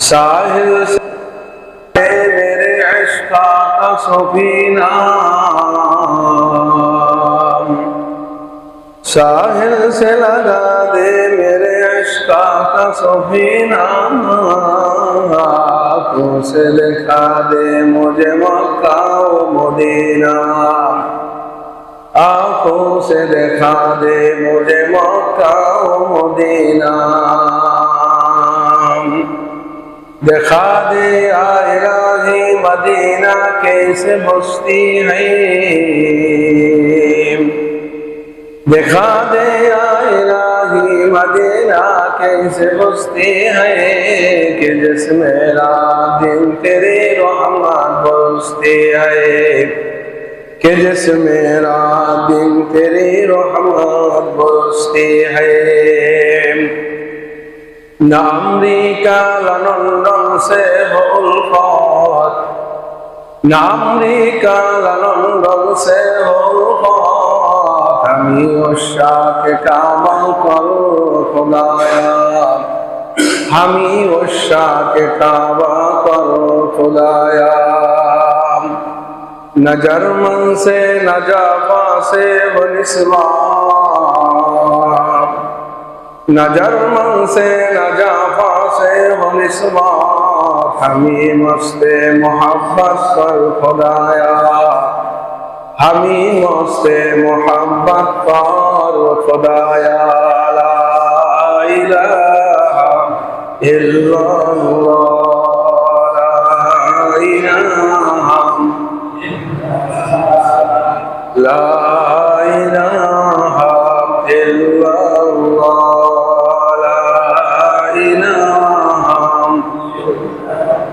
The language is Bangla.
साहिल से मेरे इश्का का सफीना साहिल से लगा दे मेरे इश्का का सफीना आंखों से दिखा दे मुझे मक्का व मदीना आंखों से दिखा दे मुझे मक्का دکھا دے آئے راہی مدینہ کیسے بستی ہے دکھا دے آئے راہی مدینہ کیسے بستی ہے کہ جس میں رات دن تیرے رحمت بستی ہے۔ کہ جس میں رات دن تیرے رحمت بستی ہے۔ نام دی کا لنن সে হলফত নামরিকা লন্ডন সে হলফত আমি ওশাকে কামাল করো খোদায়া। আমি ওশাকে কাবা করো খোদায়া। نظر من سے نجافا سے بنسوا نظر من سے हम हमी मस्ते मोहब्बत पर खुदाया हमी मस्ते मोहब्बत पर खुदाया ला इलाहा इल्लल्लाह ला इलाहा ला